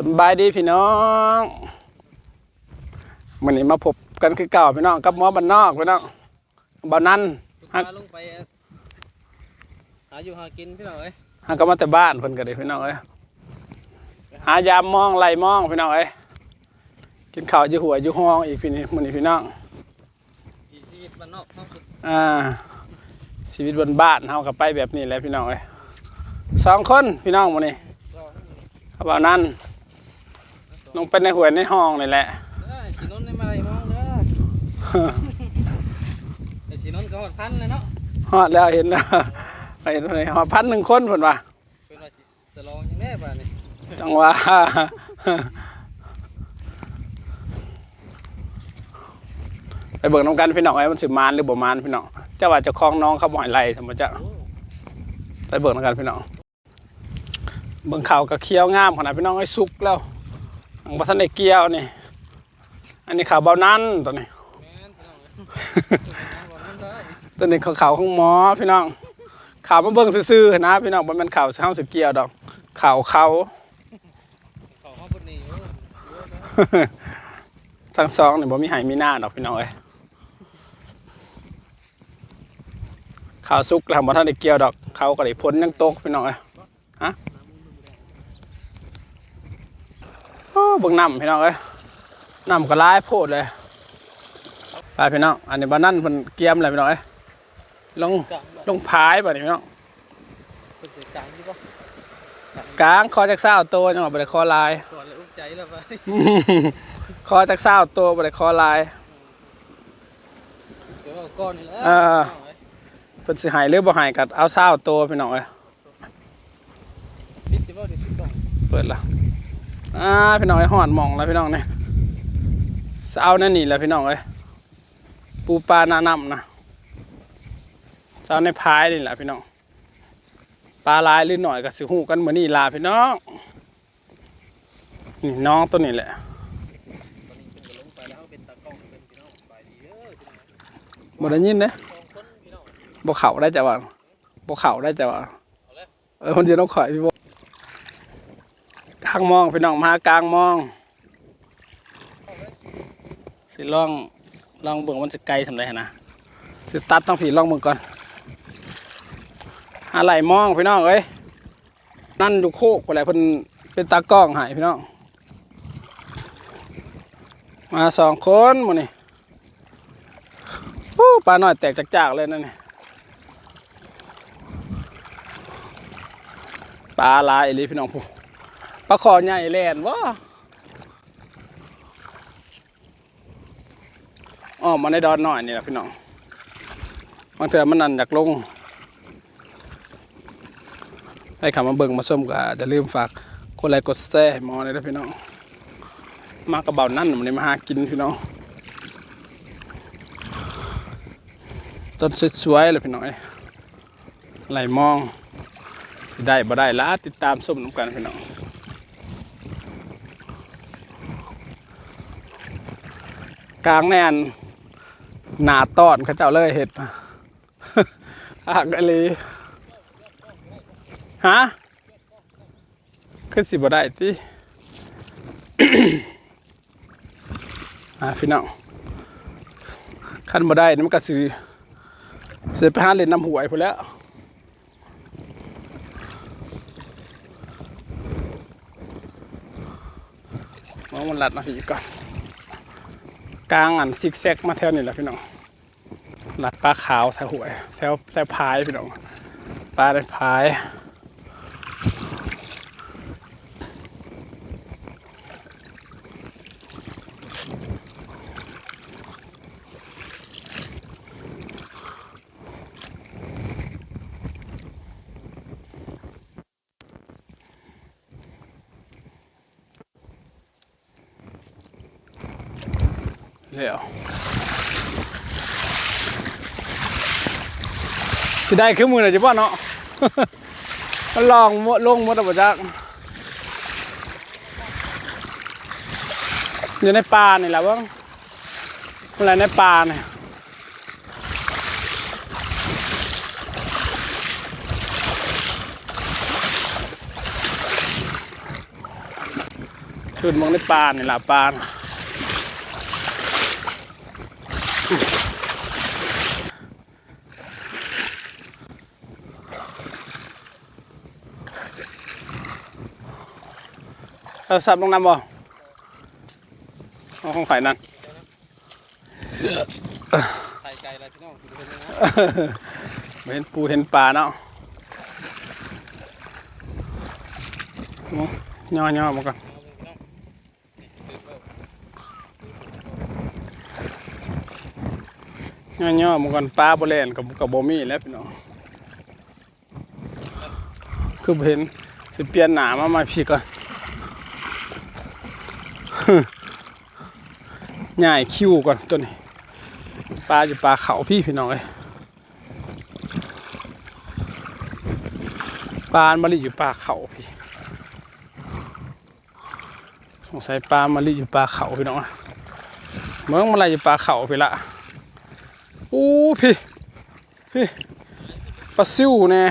สำบายดีพี่น้องวันนี้มาพบกันคือเก่าพี่น้องกับหมอบ้านนอกพี่น้องบ้านนั้นลูกฮักค้าลงไปหาอยู่หากินพี่น้องเอ้ยหาก็มาแต่บ้านเพิ่นก็ได้พี่น้องเอ้ยหายามมองไล่มองพี่น้องเอ้ยกินข้าวอยู่หัวอยู่ห้องอีกพี่นี่มื้อนี้พี่น้องชีวิตบ้านนอกนอกสุดอ่าชีวิตบนบ้านเฮาก็ไปแบบนี้แหละพี่น้องเอ้ยสองคนพี่น้องมื้อนี้ก็เขาบอกนั่น ลงไปในหัวยในห้องนี่แหละเด้อสีนนท์ได้มาอะไรมองเด้อไอ้สีนนท์ก็หอดพันเลยเนาะฮอดแล้วเห็นแล้วเห็นเลยฮอดพันหนึ่งคนเพิ่นว่าเป็นว่าสิสลองอย่างแน่ป่ะนี่จังหว่าไปเบิ่งน้ำกันพี่น้องไอ้มันสิมานหรือบ่มานพี่น้องเจ้าว่าเจะคล้าของน้องเขาบ่ให้ไล่สมมติจะโอ้ไปเบิ่งน้ำกันพี่น้องเบิ่งข่าวก็เคี้ยวงามขนาดพี่น้องไอ้สุกแล้วอัง บ่ทันได้เกียวนี่ อันนี้ข่าวเบานั้นตัวนี้แม่นพี่น้องเอ้ยบอกนั่นได้ตัวนี้ข่าวของหมอพี่น้อง ข่าวมาเบิ่งซื่อๆนะพี่น้องบ่แม่นข่าวเฮาสิเกียวดอก ข่าวเขาเขาห้องพุ่นนี่โอ้โหเด้อทั้งสองนี่บ่มีไหมีหน้าดอกพี่น้องเอ้ยข่าวสุกแล้วบ่ทันได้เกี่ยวดอก เขาก็ได้พ้นยังตกพี่น้องเอ้ยฮะโอ้ เบิ่งน้ำพี่น้องเอ้ยน้ำก็หลายโพดเลยไปพี่น้องอันนี้บ้านนั่นเพิ่นเกี่ยมเลยพี่น้องเอ้ยลงลงพายบ่นี่พี่น้องกลางคอจักเศร้าตัวจังหวะบ่ได้คอลายก่อนเลยอุ้มใจแล้วไปคอจักเศร้าตัวบ่ได้คอลายเออลาพี่น้องเอ้ยเพิ่นสิหายหรือบ่หายก็เอาเศร้าตัวพี่น้องเอ้ยปิดสิบ่เดี๋ยวปิดกล่องเปิดละ อ่าพี่น้องไอ้หอดมองแล้วพี่น้องเนี่ยสเอานั่นนี่แหละพี่น้องเอ้ยปูปลาหน้าน้ำนะสเอาในพายนี่แหละพี่น้องปลาลายหรือหน่อยก็สิหูกันเหมือนนี่ลาพี่น้องนี่น้องตัวนี้แหละตอนนี้เพิ่นก็ลงไปแล้วเป็นตากล้องเป็นพี่น้องไปดีเด้อพี่น้องบ่ได้ยินเด้สองคนพี่น้องบ่เข่าได้แต่ว่าบ่เข่าได้แต่ว่าเอาแล้วเอคนเดียวต้องข่อยพี่บ กลางมองพี่น้องมากลางมอง สิลองลองเบิ่งมันจะไกลสำไรนะสิตัดต้องผีลองเบิ่งก่อนอะไรมองพี่น้องเอ้ยนั่นอยู่โคกอะไรเพิ่นเป็นตากล้องหายพี่น้อง มาสองคนหมดนี่โอ้ปลาหน่อยแตกจากๆเลยนั่นนี่ปลาลายอีหลีพี่น้องผู้ ปลาคอใหญ่แลนวะอ๋อมาในดอนหน่อยนี่แหละพี่น้องบางเถื่อมันนันอยากลง ให้ขับมาเบิ่งมาส้มก็จะลืมฝากกดไลค์กดแชร์ให้หมอเลยนะพี่น้อง มากระเบานั่นมันนี้มาหากินพี่น้องต้นสวยๆเลยพี่น้องเอ้ยไหลมองได้บ่ได้ละติดตามส้มน้ำกันพี่น้อง กลางแน่นหนาตอนเขาเจ้าเลยเห็ดอากอะไรฮะขึ้นสิบ่ได้ติอ่าพี่น้องขั้นบ่ได้นี่มันก็สิสิไปหาเล่นน้ำหวยพุ่นแล้วมองมันหลัดมาอีกก่อน กลางอันซิกแซกมาแถวนี่แหละพี่น้องหลัดปลาขาวแถวหวยแถวแถวพายพี่น้องปลาในพาย เดี๋ยวสิได้คือมือหน่อยจิบ่เนาะมันลองมดลงมดแล้วบ่จักอยู่ในป่านี่แหละเบ้างอะไรในป่าเนี่ยขึ้นมองในปลานี่ล่ะปลาน่ะ เอาสับลงน้ำบ่เอาของไข่นั่นไข่ไก่อะไรพี่น้องคือเป็นยังไงเห็นปูเห็นปลาเนาะย่อย่อๆมาก่อนเอาพี่น้องนี่เติมเติมย่อๆมาก่อนปลาบ่แล่นกับกับบ่มีแหล้วพี่น้องคือบ่เห็นสิเปลี่ยนหน้ามาใหม่พี่ก่อน ง่ายคิวก่อนตัวนี้ปลาอยู่ปลาเขาพี่พี่น้องเอ้ยปลามาลีอยู่ปลาเขาพี่สงสัยปลามาลีอยู่ปลาเขาพี่น้องเมืองมาลายอยู่ปลาเขาพี่ละอู้พี่พี่ปลาซิวแน่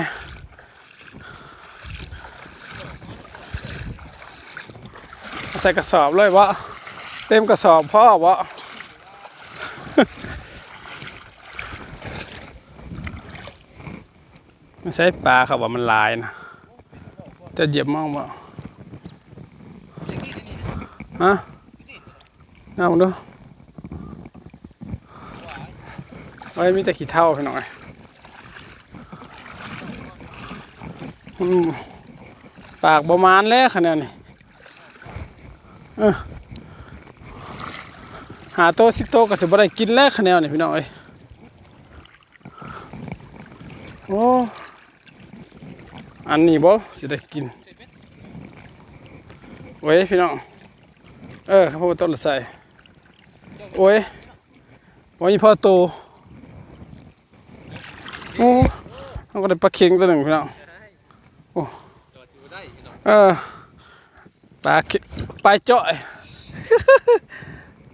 ใส่กระสอบเลยวะเต็มกระสอบพ่อวะไม่ใช่ปลาครับว่ามันลายนะ จะเหยียบมองบ่ฮะเอามาดูเอ้ยมีแต่ขี้เท่าพี่น้อยปากประมาณแล้วคะแนนนี่ หาโตสิบโตก็จะบ่ได้กินแล้วคะแนนนี่พี่น้องเอ้ยโอ้อันนี้บ่สิได้กินโอ้ยพี่น้องเออข้าวโพดต้นละใส่โอ้ยวันนี้พ่อโตโอ้เขาก็ได้ปลาเค็งตัวหนึ่งพี่น้องโอ้ตัวสิบ่ได้พี่น้อเออ ลาเค็งปลาจ้อย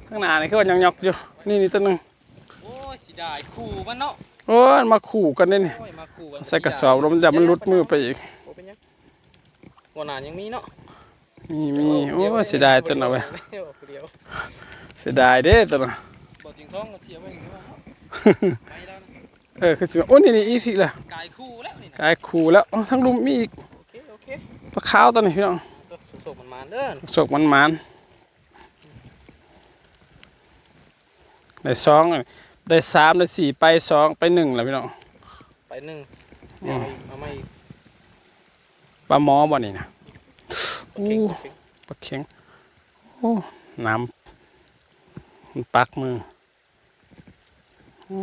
ข้างหน้านี่คือว่ายังยอกอยู่นี่นี่ตัวหนึ่งโอ้ยสิได้คู่มันเนาะโอ้ยมาขู่กันได้นี่โอ้ยมาคู่กันใส่กระสอบแล้วมันจะมันหลุดมือไปอีกโอ้เป็นยังวันนานยังมีเนาะมีมีโอ้ยเสียดายตัวน่ะเว้ยเดียวเดียวเสียดายเด้ตัวน่ะบ่จริงท้องก็เสียไว้อย่างนี้ว่าเนาะไปแล้วนะเออคือสิว่าโอ้นี่นี่อีกทีละกายคู่แล้วนี่นะกายขู่แล้วอ๋อทั้งลุมมีอีกโอเคโอเคปลาขาวตัวนี้พี่น้อง ตัวสุกๆมันมาเด้อสกมันมันได้สองได้สามได้สี่ไปสองไปหนึ่งแล้วพี่น้องไปหนึ่งเดี๋ยวเอาอีกเอามาอีกปลาหมอบ่นี่นะโอเคโอเคปลาเข็งโอ้น้ำมันปักมือโอ้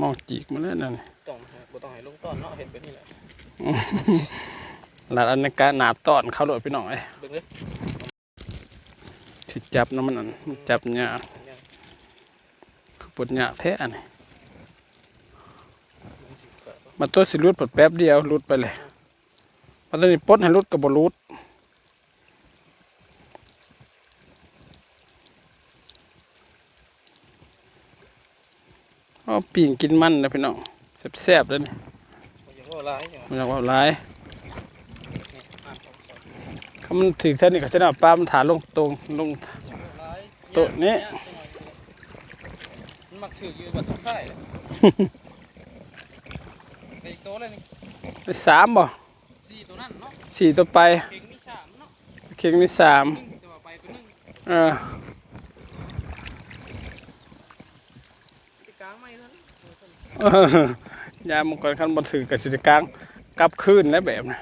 มองจีกมาแล้วนั่นต้องให้บ่ต้องให้ลงต้อนเนาะเห็นแบบนี้แหละหลัดอันนี้การหนาบต้อนเข้าโดดพี่น้องเอ้ยเบิ่งเด้อสิ จับน้ำมันอันมันจับเนี่ยากยังคือปวดเนี่ยาแท้อันนี้มันสิเกิดบ่มาตัวสิรุดปดแป๊บเดียวรุดไปเลยมาตอนนี้ปดให้รุดกับบรุดเอาปิ่งกินมันนะพี่น้องแซ่บๆเลยนี่ยังว่าหลายอย่างมันอยากว่าหลายนี่อ่านของก่อนเขามันถึงเท่านี้ก็จะน่าปลามันถาลงตรงลง ยังว่าหลายโต๊ะนี้มันมักถืออยู่บัดสุดท้ายเลยไปอีกโต๊ะเลยนี่ได้สามบ่สี่ตัวนั่นเนาะสี่ตัวไปเข่งมีสามเนาะเข่งมีสามหนึ่งแต่ว่าไปตัวหนึงเออไปกลางไม่เท่านั้นเออยามมังกรขันบนถือกับสิกลางกลับคืนแล้วแบบนะ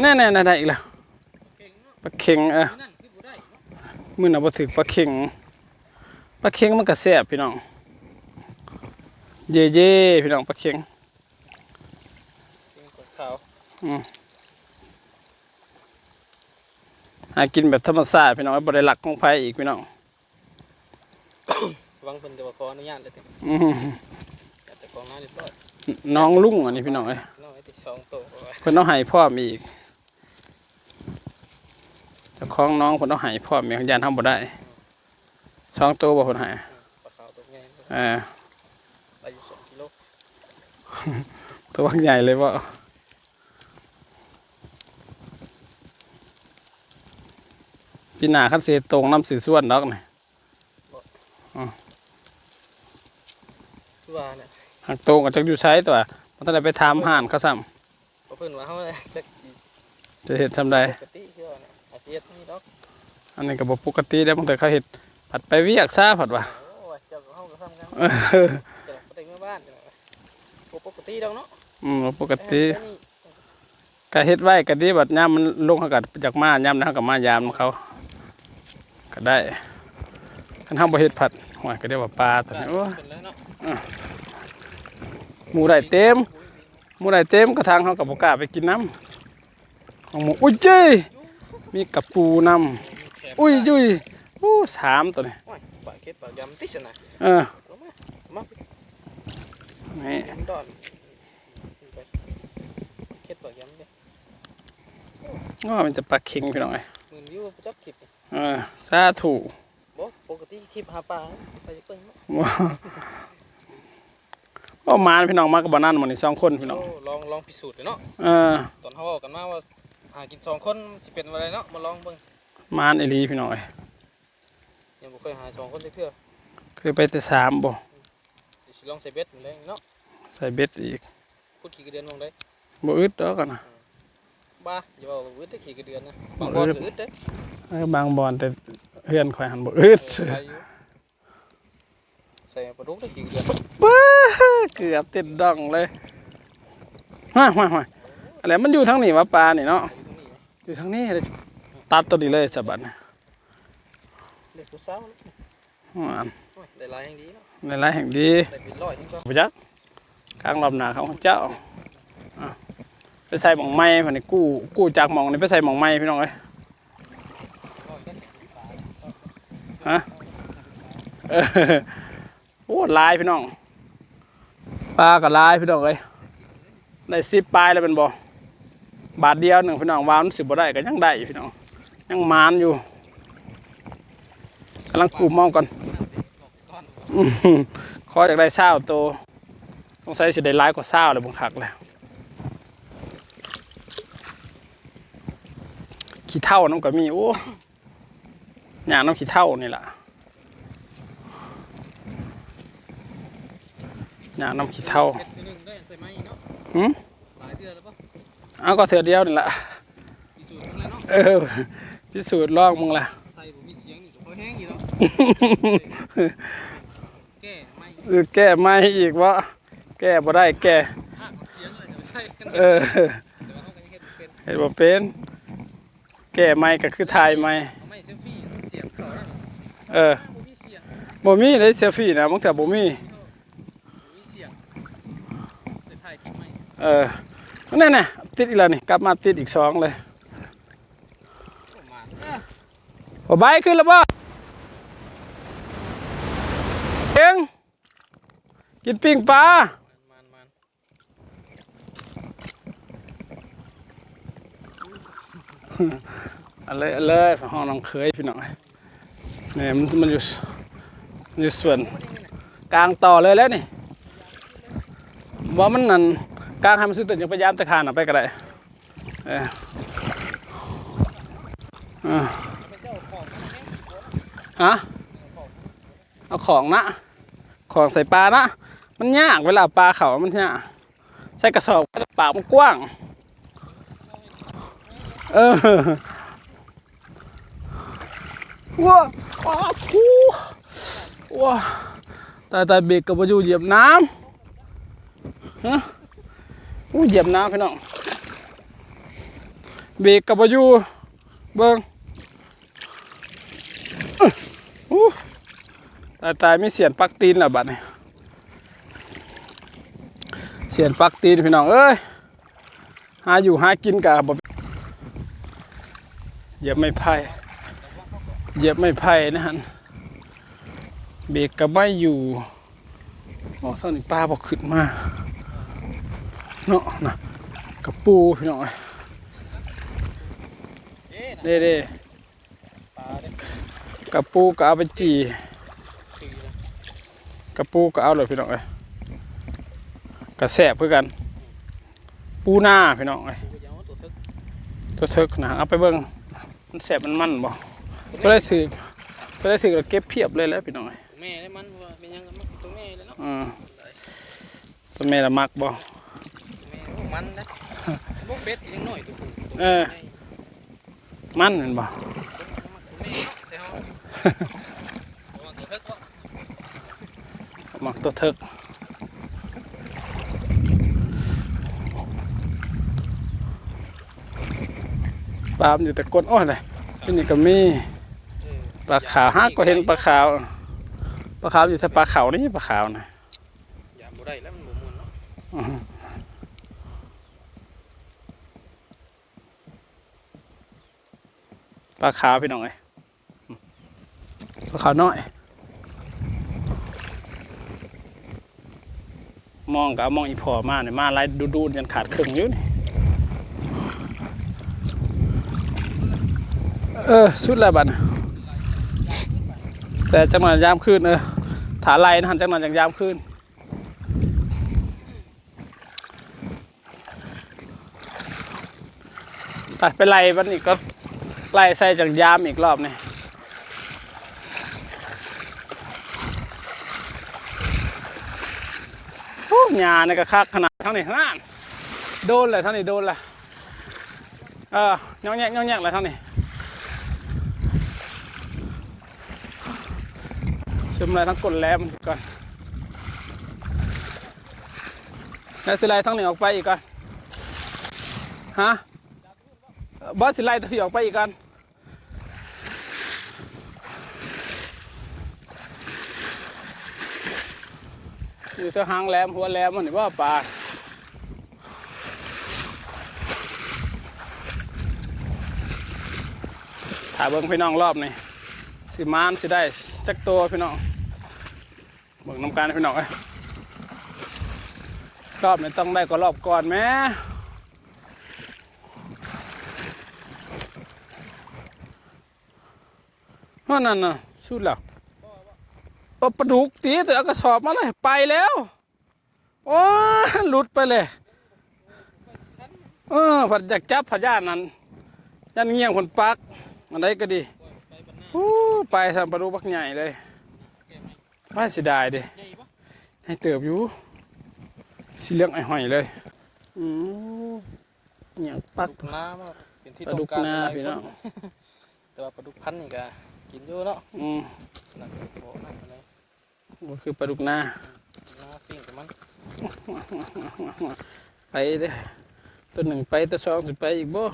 แน่ๆๆได้อีกแล้วเข่งเนาะปลาเข็งเออ มื่อน่ะบ่ถือปลาเข็งปลาเข็งมันก็แซ่บพี่น้อง เย่เย่ๆพี่น้องปลาเข็งเข่งขาวอืมหากินแบบธรรมชาติพี่น้องบ่ได้หลักของไผอีกพี่น้องหวังเพิ่นจะมาขออนุญาตเลยติอืมอยากจะของน้าเรียบร้อยน้องลุงอันนี้พี่น้องเอ้ยน้องไอ้ที่สองโต๊ะเอาไว้เพิ่นต้องให้พ่อมีอีก เจ้าของน้องเพิ่นต้องให้พ่อมียานทำบ่ได้สองตัวบ่เพิ่นให้อืมปลาขาวตัวใหญ่เออได้อยู่สองกิโลตัวใหญ่เลยบ่ปีหน้าคันเสียตรงน้ำสีส่วนดอกนี่คือว่าเนี่ยหากตรงก็จักอยู่ใช้ตัวมันต้องได้ไปถามห่านเขาซ้บ่เพิ่นว่าเฮาเนี่ยจักสิำจะเห็ดทำใดปกติคือว่า เนี่ยอาจสิเฮ็ดนี่ดอกอันนี้ก็บ่ปกติแล้วบางแต่เขาเห็ดผัดไปเวียกซาผัดว่าโอ้ยเจ้าก็เฮาก็ทำกันเออเจ้าก็ได้เมื่อบ้านจังได๋บ่ปกติดอกเนาะอืมบ่ปกติแต่นี่ก็เฮ็ดไว้ก็ดีบัดยามมันลงเขาก็จากมายามนั้นเขาก็มายามเขาก็ได้คันเฮาบ่เฮ็ดผัดหวยก็เรียกว่าปลาตัวนี้โอ้ยเป็นแล้วเนาะหมูได้เต็มหมูได้เต็มกระทางเขาก็บ่กล้าไปกินน้ำของหมูอุ้ยเจ้ย มีกระปูน้ำอุ้ยยุยอู้สามตัวนี้โอ้ยปลาเค็ดปลายำติสนะเออลงมามานี่มันดอนไปเค็ดปลายำเด้ง้อมันจะปลาเค็งพี่น้องไอ้หมื่นวิวจักคลิปนี่เออสาถูบ่ปกติคลิปหาปลาไปเบิ่งเนาะว้าว่ามาพี่น้องมากับบ้านนั่นหมดนี่สองคนพี่น้องโอ้ลองลองพิสูจน์ดูเนาะเออตอนเฮาเว้ากันมาว่า หากินสองคนสิเป็นอะไรเนาะมาลองเบิ่งมานไอหลีพี่น้องไอ้ยังบ่เคยหาสองคนเทื่อเคยไปแต่สามบ่ๆสิลองใส่เบ็ดนี่เลยเนาะใส่เบ็ดอีกพูดขี่กระเดือนมองได้บ่อึดดอกกันนะบ้าอย่าบอกว่าอึดได้ขี่กระเดือนนะบางบอลก็อึดเด้เออบางบอนแต่เฮือนข่อยหันบ่อึดเออไปอยู่ใส่ปลาดุกได้ขี่กระเดือนว้าเกือบติดดองเลยฮ่าฮ่าฮ่าอะไรมันอยู่ทางนี้วะปลานี่เนาะอยู่ตรงนี้อยู่ทางนี้เลยตัดตัวนี้เลยสะบัดนะเด็กผู้สาวเนาะอ่านโอ้ยได้หลายแห่งดีเนาะในไรแห่งดีได้เป็นร้อยแห่งก็ไปจักกลางลำหนาของเจ้าอะไปใส่หมองไม้พันนี่กู้กู้จากหมองนี่ไปใส่หมองไม้พี่น้องเอ้ยร้อยแค่ฮะเออโอ้ลายพี่น้องปลากับลายพี่น้องเอ้ยได้สิบปลายแล้วเป็นบ่ บาทเดียวหนึ่งพี่น้องวางมันสิบ่ได้ก็ยังได้อยู่พี่น้องยังมานอยู่กำลังกูมองก่อนก้อนอื้อหือขออยากได้เศร้าโตวต้องใช้สิได้ร้ายกว่าเศร้าเลยบงคักเลยขี้เท่าน้ำก็มีโอ้หยาน้ำขี้เท่านี่แหละหยาน้ำขี้เท่าหนึงได้ใส่ไม้ เนาะหืมหลายเทื่อแล้วปะเอาก็เถื่อเดียวนี่แหละพิสูจน์มันแล้วเนาะเออพิสูจน์ลองมึงละใส่บ่มีเสียงนี่ก็พอแห้งอยู่เนาะแก้ไม่เออแก้ไม่อีกวะแก้บ่ได้แก้หักเสียงอะไรจะไม่ใช่กันเออแต่ว่าเขาก็ยังเฮ็ดบ่เป็นเห็นบ่เป็นแก้ไม่ก็คือทายไม่เอาไม้เซลฟี่เสียบเข้าแล้วเออบ่มีเสียงบ่มีได้เซลฟี่นะมึงแต่บ่มีบ่มีเสียงได้ถ่ายคลิปไหมเออ นั่นน่ะติดอีกแล้วนี่กลับมาติดอีกสองเลยประมาณเอ้อบ่บายขึ้นแล้วบ่เอ็งกินปิ้งปลามันมันเอะไรเลยห้องน้องเคยพี่น้องเนี่ยมันมันอยู่มันอยู่ส่วนกลางต่อเลยแล้วนี่ว่ามันนั่น กลางให้มันซื้อตัวอย่างพยายามตะคานออกไปก็ได้เออเออเป็นเจ้าของมันแห้งสิบ่ฮะเอาของนะ ของใส่ปลานะ มันยากเวลาปลาเขามันยากใส่กระสอบปากมันกว้าง เออว้าว้าคูว้าตายตายเบรกกับวายูเหยียบน้ำฮะ อู้เหยียบน้ำพี่น้องเบรกกับวาอยู่เบิ้งอู้ตายตายไม่เสียนปักตีนละบัดนี่เสียนปักตีนพี่น้องเอ้ยหาอยู่หากินกับบ่เหยียบไม่ไผ่เหยียบไม่ไผ่นะฮะเบรกก็ไม่อยู่โอ้ตอนนี้ปลาบอกขึ้นมา เนาะนะกระปูพี่น้องเอ้ยเอ๊ะน่ะเด้เด้ปลาเด้กระปูก็เอาไปจีคือนะกระปูก็เอาเลยพี่น้องเอ้ยกระแสบเพื่อกัน ปูหน้าพี่น้องเอ้ยกูก็ยังเอาตัวทึกตัวเทิกนะเอาไปเบิ่งมันแสบมันมันบ่ก็ได้ถือก็ได้ถือแล้วเก็บเพียบเลยแล้วพี่น้องเอ้ยแม่ได้มันว่าเป็นยังมันตัวแม่เลยเนาะอืมตัวแม่ละมักบ่ตัวแม่โอ้มันนะพวกเป็ดอีกยังน้อยตัวผู้ตัวเออ มันเห็นบ่ตัวแม่เนาะแต่เฮาระวังตัวเพิกเนาะมักตัวเถิกปลามนอยู่แต่ก้นโอ้ยเลยที่นี่ก็มีเออปลาขาวฮะก็เห็นปลาขาวปลาขาวอยู่แต่ปลาขาวนี่ปลาขาวนะอย่าบ่ได้แล้วมันบ่ม่วนเนาะ อื้อหือ ปลาขาวพี่น้องเอ้ยปลาขาวน้อย มองกับมองอีพอมาเนี่ยมาไล่ดูดูๆยันขาดครึ่งอยู่นี่เออสุดแล้วบัดแต่จังหวะยามคืนเออถาไล่นะหันจังหวะอย่างยามคืนไปไปไล่บันอีกก็ ไล่ใส่จากยามอีกรอบนี่โอ้หญานี่ก็คักขนาดเท่านี้นั่นโดนเลยเท่านี้โดนลยเออย่องแยกย่องแยกเลยเท่านี้ซึมอะไรทั้งกดแลมก่อนแล้วสิไลทั้งนี้ออกไปอีกก่อนฮะ บอสสิไล่ตัวพี่ออกไปอีกก่อนอยู่ตัวหางแหลมหัวแหลมมันนี่ว่าปลาถ่ายเบิ้งพี่น้องรอบนี่สิมานสิได้จักตัวพี่น้องเบิกน้ำการพี่น้องเอ้รอบนี้ต้องได้ก็รอบก่อนแหม่ นั่นนั่นน่ะสุดแล้วเอาปลาดุกตีแต่เอากระสอบมาเลยไปแล้ว โอ้ยหลุดไปเลยเออผัดอยากจับผัดย่านนั้นยันเงียงคนปักอันใดก็ดีไปบรรณาโอ้ไปทำปลาดูบักใหญ่เลยว่าเสียดายเดิใหญ่ปะให้เติบอยู่สีเหลืองไอ้หอยเลยอืมอย่างปักปลาดุกน้ำอะเป็นที่ปลาดุกต้องรนาหลยพี่น้องคแต่ว่าปลาดุกพันธุ์นี่ก็ กินอยู่เนาะอืมนั่นโอ้นั่นอะไรก็คือปลาดุกนาน้าปิ้งกับมันไปเด้อตัวหนึ่งไปตัวสองสิไปอีกบ่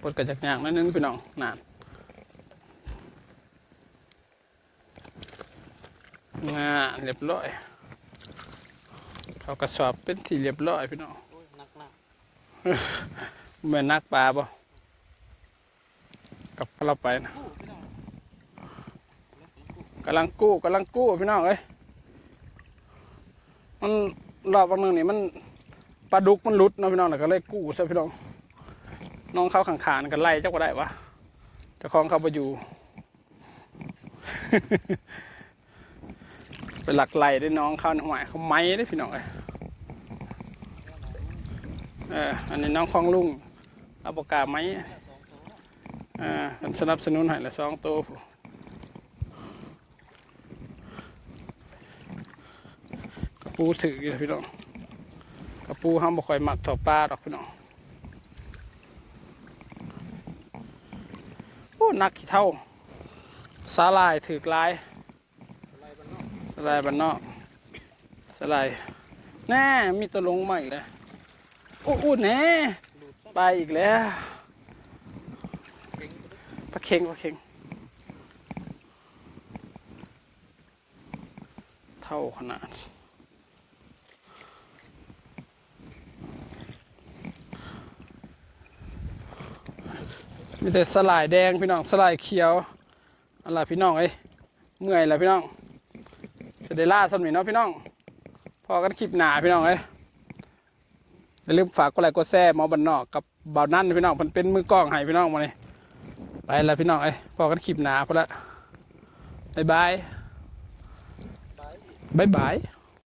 ปวดกระจักยางนั่นนึงพี่น้องนานงาเรียบร้อย เขากระสอบเป็นที่เรียบร้อยพี่น้องโอ้ยหนักหนักเหมือนนักปลาบ่ กับเราไปนะกำลังกู้กำลังกู้พี่น้องเอ้ยมันรอบวันหนึงนี่มันปลาดุกมันหลุดเนาะพี่น้องแล้วก็เลยกู้ซะพี่น้องน้องเข้าขังขานกันไล่เจ้าก็ได้วะเจ้าของเข้าไปอยู่ไปหลักไล่ได้น้องเข้าหน่อยเขาไม้ได้พี่น้องเอ้ยเอออันนี้น้องของลุงเอาปากกาไม้ อ่ามันสนับสนุนให้ละสองตัวกระปูถืออยู่พี่น้องกระปูห้ามบ่ค่อยหมักต่อปลาดอกพี่น้องโอ้นักขี้เท่าสาลายถือกลายสลายบันนอกสลายแน่มีตัวลงมาอีกแล้วอู้อู้แน่ไปอีกแล้ว ปลาเค็งปลาเค็งเท่าขนาด มีแต่สลายแดงพี่น้องสลายเขียวอะไรพี่น้องเอ้ยเมื่อยแล้วพี่น้องจะได้ล่าสำนีเนาะพี่น้องพอกันคลิปหนาพี่น้องเอ้ยอย่าลืมฝากกดไลค์กดแชร์มอบันนอกกับบ่าวนั่นพี่น้องมันเป็นมือกล้องให้พี่น้องมาเลย ไปแล้วพี่น้องเอ้ยพอกันคลิปหนาพอละบายบายบายบาย